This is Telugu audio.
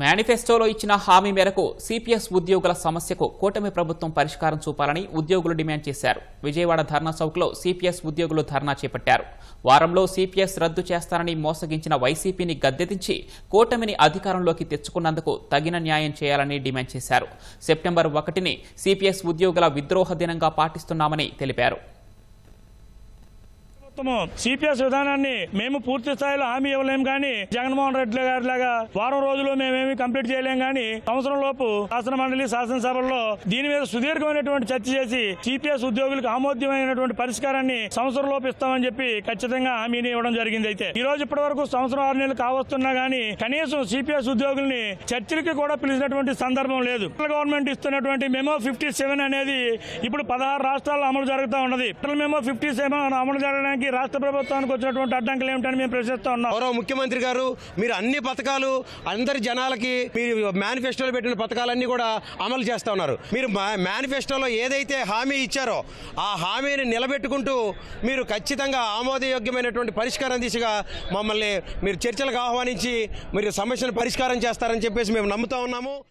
మేనిఫెస్టోలో ఇచ్చిన హామీ మేరకు సిపిఎస్ ఉద్యోగుల సమస్యకు కూటమి ప్రభుత్వం పరిష్కారం చూపాలని ఉద్యోగులు డిమాండ్ చేశారు. విజయవాడ ధర్నా చౌక్లో సిపిఎస్ ఉద్యోగులు ధర్నా చేపట్టారు. వారంలో సిపిఎస్ రద్దు చేస్తారని మోసగించిన వైసీపీని గద్దెదించి కూటమిని అధికారంలోకి తెచ్చుకున్నందుకు తగిన న్యాయం చేయాలని డిమాండ్ చేశారు. సెప్టెంబర్ ఒకటిని సిపిఎస్ ఉద్యోగుల విద్రోహ దినంగా పాటిస్తున్నామని తెలిపారు. ప్రభుత్వము సిపిఎస్ విధానాన్ని మేము పూర్తి స్థాయిలో హామీ ఇవ్వలేము కానీ జగన్మోహన్ రెడ్డి గారి లాగా వారం రోజులు మేమేమి కంప్లీట్ చేయలేం కానీ సంవత్సరం లోపు శాసన మండలి శాసనసభల్లో దీని మీద సుదీర్ఘమైనటువంటి చర్చ చేసి సిపిఎస్ ఉద్యోగులకు ఆమోద్యమైనటువంటి పరిష్కారాన్ని సంవత్సరం లోపు ఇస్తామని చెప్పి ఖచ్చితంగా హామీని ఇవ్వడం జరిగింది అయితే. ఈ రోజు ఇప్పటి వరకు సంవత్సరం ఆరు నెలలు కావస్తున్నా గానీ కనీసం సిపిఎస్ ఉద్యోగుల్ని చర్చలకి కూడా పిలిచినటువంటి సందర్భం లేదు. గవర్నమెంట్ ఇస్తున్నటువంటి మెమో ఫిఫ్టీ సెవెన్ అనేది ఇప్పుడు పదహారు రాష్ట్రాల్లో అమలు జరుగుతూ ఉన్నది. మెమో ఫిఫ్టీ సెవెన్ అమలు జరగడానికి రాష్ట్ర ప్రభుత్వానికి వచ్చినటువంటి అడ్డంకులు ఏమిటని మేము ప్రశ్నిస్తా ఉన్నాం. గౌరవ ముఖ్యమంత్రి గారు మీరు అన్ని పథకాలు అందరి జనాలకి మీరు మేనిఫెస్టోలో పెట్టిన పథకాలన్నీ కూడా అమలు చేస్తా ఉన్నారు. మీరు మా- మేనిఫెస్టోలో ఏదైతే హామీ ఇచ్చారో ఆ హామీని నిలబెట్టుకుంటూ మీరు ఖచ్చితంగా ఆమోదయోగ్యమైనటువంటి పరిష్కారం దిశగా మమ్మల్ని మీరు చర్చలకు ఆహ్వానించి మీరు సమస్యను పరిష్కారం చేస్తారని చెప్పేసి మేము నమ్ముతా ఉన్నాము.